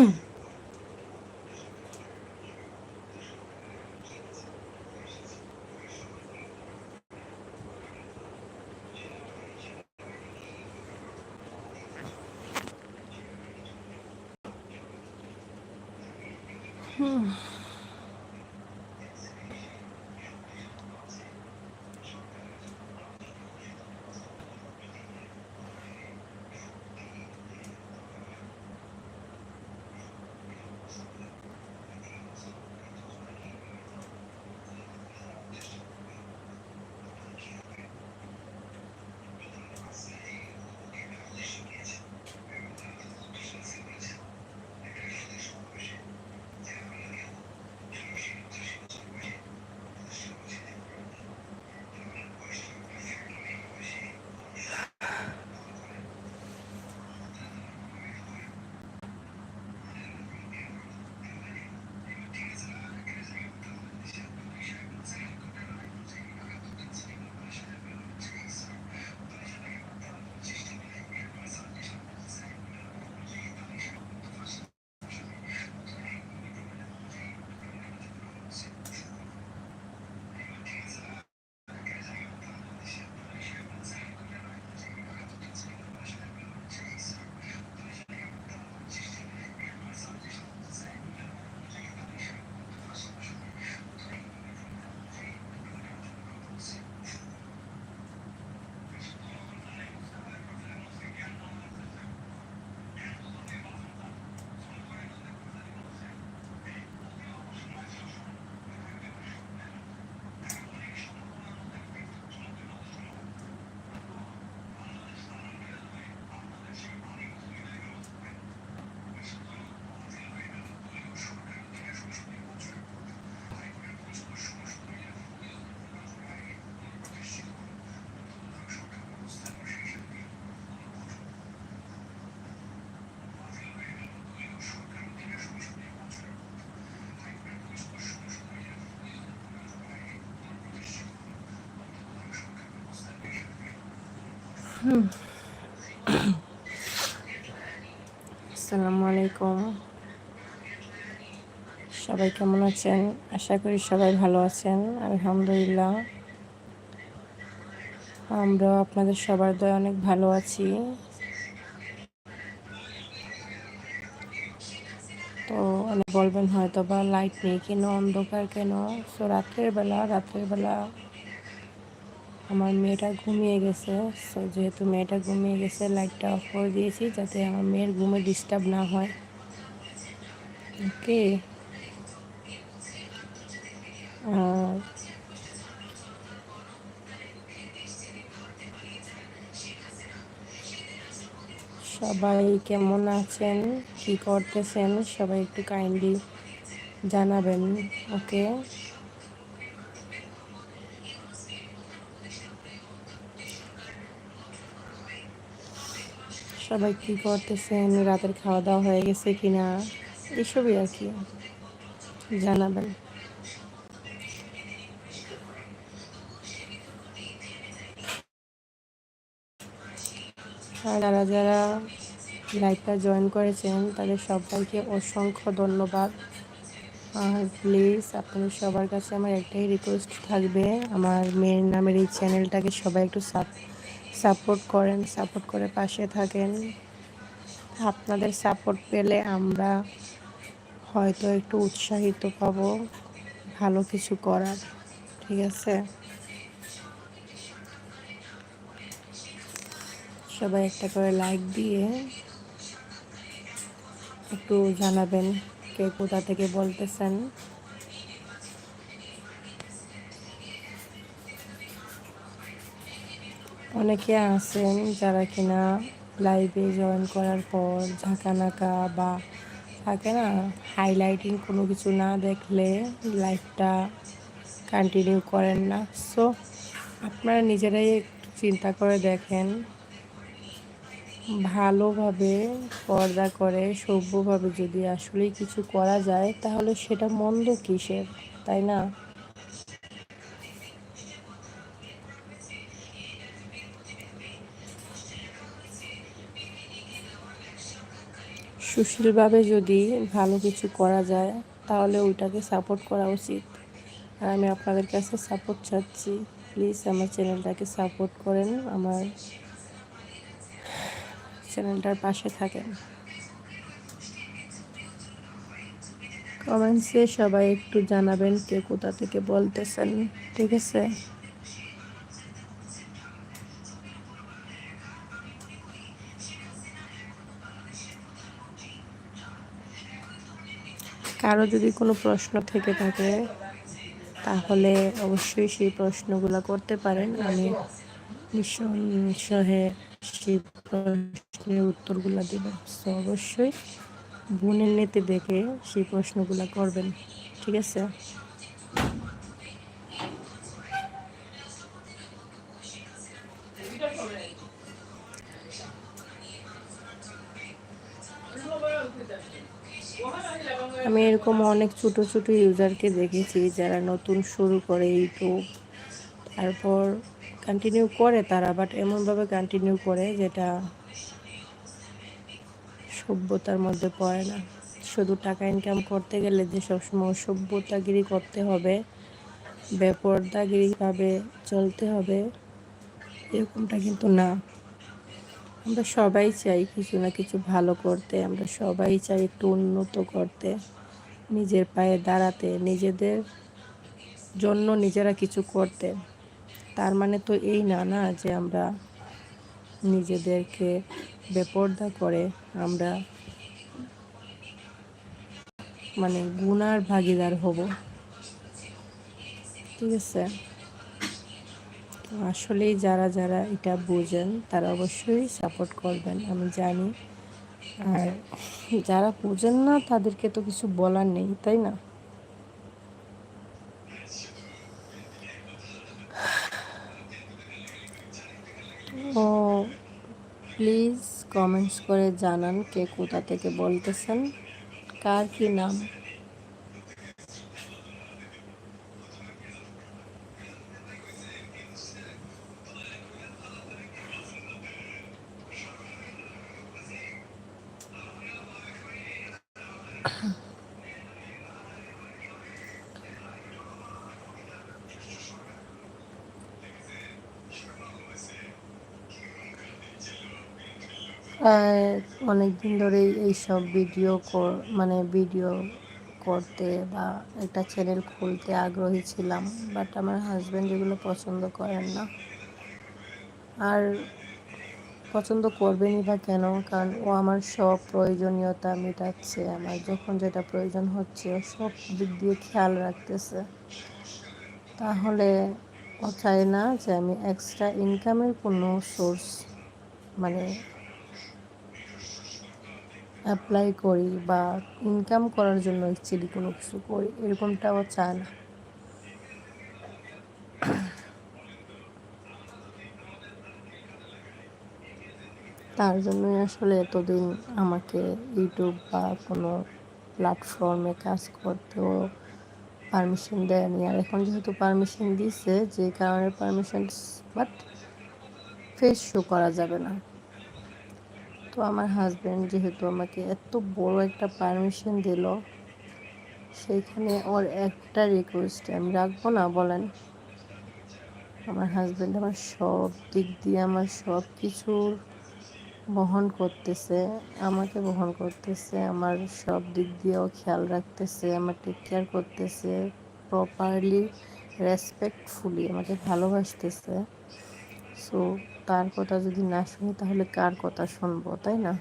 Boom. আসসালামু আলাইকুম। সবাই কেমন আছেন? আশা করি সবাই ভালো আছেন, আলহামদুলিল্লাহ। আমরাও আপনাদের সবার দয় অনেক ভালো আছি। তো অনেক বলবেন হয়তো বা লাইট নেই, কেন অন্ধকার কেন? সো রাত্রের বেলা রাত্রের বেলা আমার মেয়েটা ঘুমিয়ে গেছে। সো যেহেতু মেয়েটা ঘুমিয়ে গেছে লাইটটা অফ করে দিয়েছি যাতে আমার মেয়ের ঘুমে ডিস্টার্ব না হয়। ওকে আর সবাই কেমন আছেন? কি করতেছেন? সবাই একটু কাইন্ডলি জানাবেন। ওকে সবাই কী করতেছেন? রাতের খাওয়া দাওয়া হয়ে গেছে কি না এসবই আর কি। জানাবেন। আর যারা যারা লাইভটা জয়েন করেছেন, তাদের সবাইকে অসংখ্য ধন্যবাদ। আর প্লিজ আপনাদের সবার কাছে আমার একটাই রিকোয়েস্ট থাকবে। আমার মেয়ের নামের এই চ্যানেলটাকে সবাই একটু সাব সাপোর্ট করেন, সাপোর্ট করে পাশে থাকেন। আপনাদের সাপোর্ট পেলে আমরা হয়তো একটু উৎসাহিত পাব ভালো কিছু করার, ঠিক আছে? সবাই একটা করে লাইক দিয়ে একটু জানাবেন কে কোথা থেকে বলতেছেন। অনেকে আছেন যারা কিনা লাইভে জয়েন করার পর ঝাঁকানাকা বা থাকে না হাইলাইটিং কোনো কিছু না দেখলে লাইফটা কন্টিনিউ করেন না। সো আপনারা নিজেরাই একটু চিন্তা করে দেখেন, ভালোভাবে পর্দা করে, সভ্যভাবে যদি আসলেই কিছু করা যায়, তাহলে সেটা মন্দ কিসের, তাই না? সুশীলভাবে যদি ভালো কিছু করা যায়, তাহলে ওইটাকে সাপোর্ট করা উচিত। আর আমি আপনাদের কাছে সাপোর্ট চাচ্ছি। প্লিজ আমার চ্যানেলটাকে সাপোর্ট করেন, আমার চ্যানেলটার পাশে থাকেন। কমেন্টসে সবাই একটু জানাবেন কে কোথা থেকে বলতেছেন, ঠিক আছে? কারও যদি কোনো প্রশ্ন থেকে থাকে, তাহলে অবশ্যই সেই প্রশ্নগুলো করতে পারেন। আমি নিঃসহে সেই প্রশ্নের উত্তরগুলো দেব। সো অবশ্যই বোনের নেতে দেখে সেই প্রশ্নগুলো করবেন। ঠিক আছে? আমি এরকম অনেক ছোট ছোট ইউজারকে দেখেছি যারা নতুন শুরু করে ইউটিউব। তারপর কন্টিনিউ করে তারা বাট এমনভাবে কন্টিনিউ করে যেটা সভ্যতার মধ্যে পড়ে না। শুধু টাকা ইনকাম করতে গেলে যে সবসময় সভ্যতাগিরি করতে হবে বেপরদাগিরিভাবে চলতে হবে, এরকমটা কিন্তু না। আমরা সবাই চাই কিছু না কিছু ভালো করতে, আমরা সবাই চাই একটু উন্নত করতে। নিজের পায়ে দাঁড়াতে, নিজেদের জন্য নিজেরা কিছু করতে। তার মানে তো এই না না, যে আমরা নিজেদেরকে বেপর্দা করে আমরা মানে গুনার ভাগিদার হব। ঠিক আছে? আসলেই যারা যারা এটা বোঝেন, তারা অবশ্যই সাপোর্ট করবেন, আমি জানি। আর যারা পূজেন না, তাদেরকে তো কিছু বলার নেই, তাই না? ও প্লিজ কমেন্টস করে জানান কে কোথা থেকে বলতেছেন, কার কি নাম? অনেক দিন ধরেই এইসব ভিডিও মানে ভিডিও করতে বা একটা চ্যানেল খুলতে আগ্রহী ছিলাম বাট আমার হাজব্যান্ড এগুলো পছন্দ করেন না। আর পছন্দ করবেনই বা কেন? কারণ ও আমার সব প্রয়োজনীয়তা মেটাচ্ছে আমার, যখন যেটা প্রয়োজন হচ্ছে ও সব দিক দিয়ে খেয়াল রাখতেছে। তাহলে ও চায় না যে আমি এক্সট্রা ইনকামের কোনো সোর্স মানে অ্যাপ্লাই করি বা ইনকাম করার জন্য অ্যাকচুয়ালি কোনো কিছু করি, এরকমটাও চায় না। তার জন্যই আসলে এতদিন আমাকে ইউটিউব বা কোনো প্ল্যাটফর্মে কাজ করতেও পারমিশন দেয়নি। আর এখন যেহেতু পারমিশন দিছে, যে কারণে পারমিশন বাট ফেস শো করা যাবে না। তো আমার হাজব্যান্ড যেহেতু আমাকে এত বড় একটা পারমিশন দিল, সেইখানে ওর একটা রিকোয়েস্ট আমি রাখব না বলেন। আমার হাজব্যান্ড আমার সব দিক দিয়ে আমার সব কিছুর বহন করতেছে, আমাকে বহন করতেছে, আমার সব দিক দিয়েও খেয়াল রাখতেছে, আমার টেক কেয়ার করতেছে প্রপারলি রেসপেক্টফুলি আমাকে ভালোবাসতেছে। সো, তার কথা যদি না শুনি, তাহলে কার কথা শুনব, তাই না?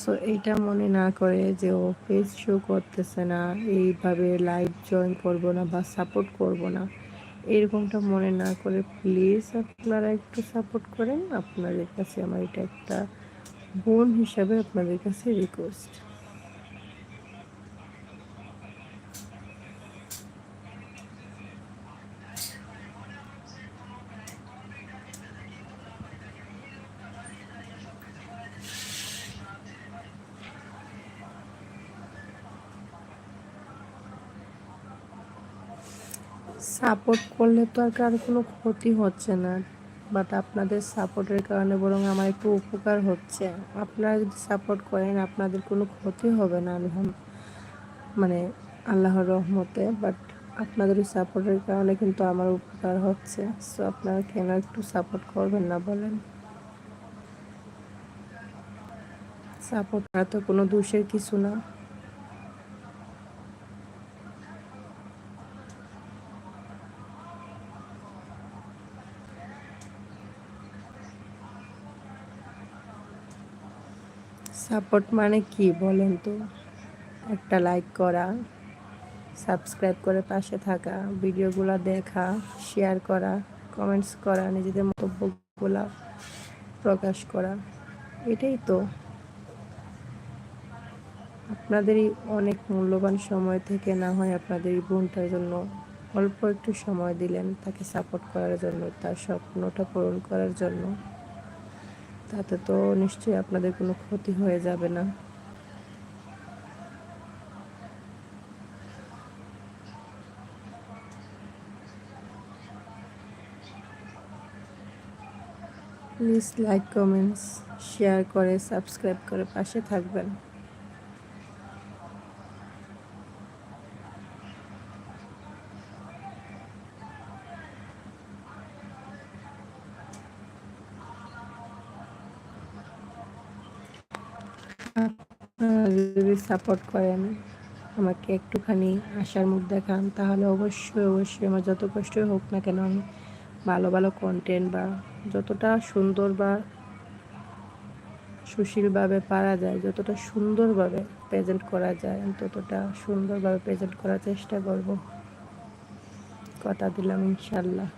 সো, এইটা মনে না করে যে ও ফেস শো করতেছে না, এইভাবে লাইভ জয়েন করব না বা সাপোর্ট করব না, এরকমটা মনে না করে প্লিজ আপনারা একটু সাপোর্ট করেন। আপনাদের কাছে আমার এটা একটা বোন হিসাবে আপনাদের কাছে রিকোয়েস্ট সাপোর্ট করলে তো আর কারও কোনো ক্ষতি হচ্ছে না। বাট আপনাদের সাপোর্টের কারণে বরং আমার একটু উপকার হচ্ছে। আপনারা যদি সাপোর্ট করেন, আপনাদের কোনো ক্ষতি হবে না, আলহাম মানে আল্লাহর রহমতে। বাট আপনাদের সাপোর্টের কারণে কিন্তু আমার উপকার হচ্ছে। সো আপনারা কেন একটু সাপোর্ট করবেন না বলেন? সাপোর্ট তো কোনো দোষের কিছু না। সাপোর্ট মানে কি বলেন তো? একটা লাইক করা সাবস্ক্রাইব করে পাশে থাকা, ভিডিওগুলো দেখা শেয়ার করা কমেন্টস করা, নিজেদের মন্তব্যগুলো প্রকাশ করা, এটাই তো। আপনাদেরই অনেক মূল্যবান সময় থেকে না হয় আপনাদের এই বোনটার জন্য অল্প একটু সময় দিলেন তাকে সাপোর্ট করার জন্য, তার স্বপ্নটা পূরণ করার জন্য। তাতে তো নিশ্চয়ই আপনাদের কোনো ক্ষতি হয়ে যাবে না। প্লিজ লাইক, কমেন্টস, শেয়ার করে, সাবস্ক্রাইব করে পাশে থাকবেন। সাপোর্ট করেন আমাকে একটুখানি আশার মুখ দেখান, তাহলে অবশ্যই অবশ্যই আমার যত কষ্টই হোক না কেন আমি ভালো ভালো কন্টেন্ট বা যতটা সুন্দর বা সুশীলভাবে পারা যায়, যতটা সুন্দরভাবে প্রেজেন্ট করা যায় ততটা সুন্দরভাবে প্রেজেন্ট করার চেষ্টা করব। কথা দিলাম ইনশাল্লাহ।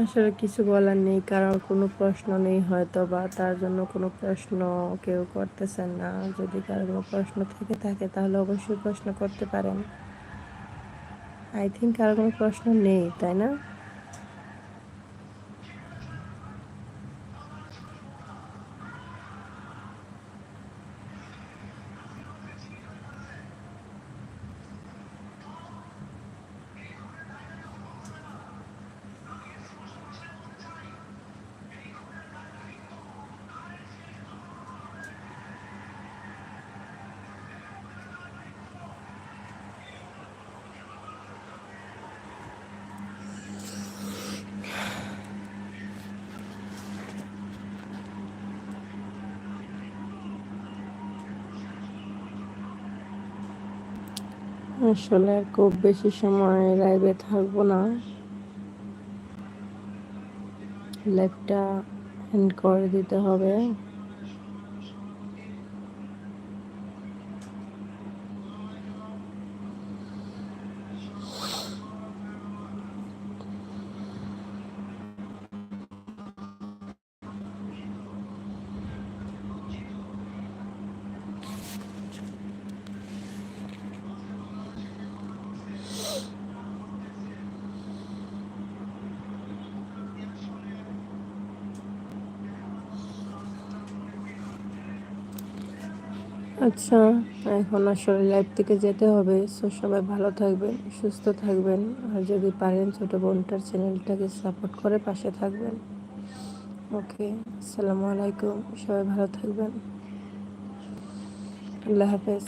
আসলে কিছু বলার নেই, কারণ কোনো প্রশ্ন নেই হয়তো বা, তার জন্য কোনো প্রশ্ন কেউ করতেছেন না। যদি কারও কোনো প্রশ্ন থেকে থাকে, তাহলে অবশ্যই প্রশ্ন করতে পারেন। আই থিঙ্ক কারও কোনো প্রশ্ন নেই, তাই না? আসলে খুব বেশি সময় লাইভে থাকব না। লাইভটা এন্ড করে দিতে হবে। আচ্ছা এখন আসলে লাইফ থেকে যেতে হবে সো সবাই ভালো থাকবেন, সুস্থ থাকবেন, আর যদি পারেন ছোটো বোনটার চ্যানেলটাকে সাপোর্ট করে পাশে থাকবেন। ওকে আসসালামু আলাইকুম, সবাই ভালো থাকবেন। আল্লাহ হাফেজ।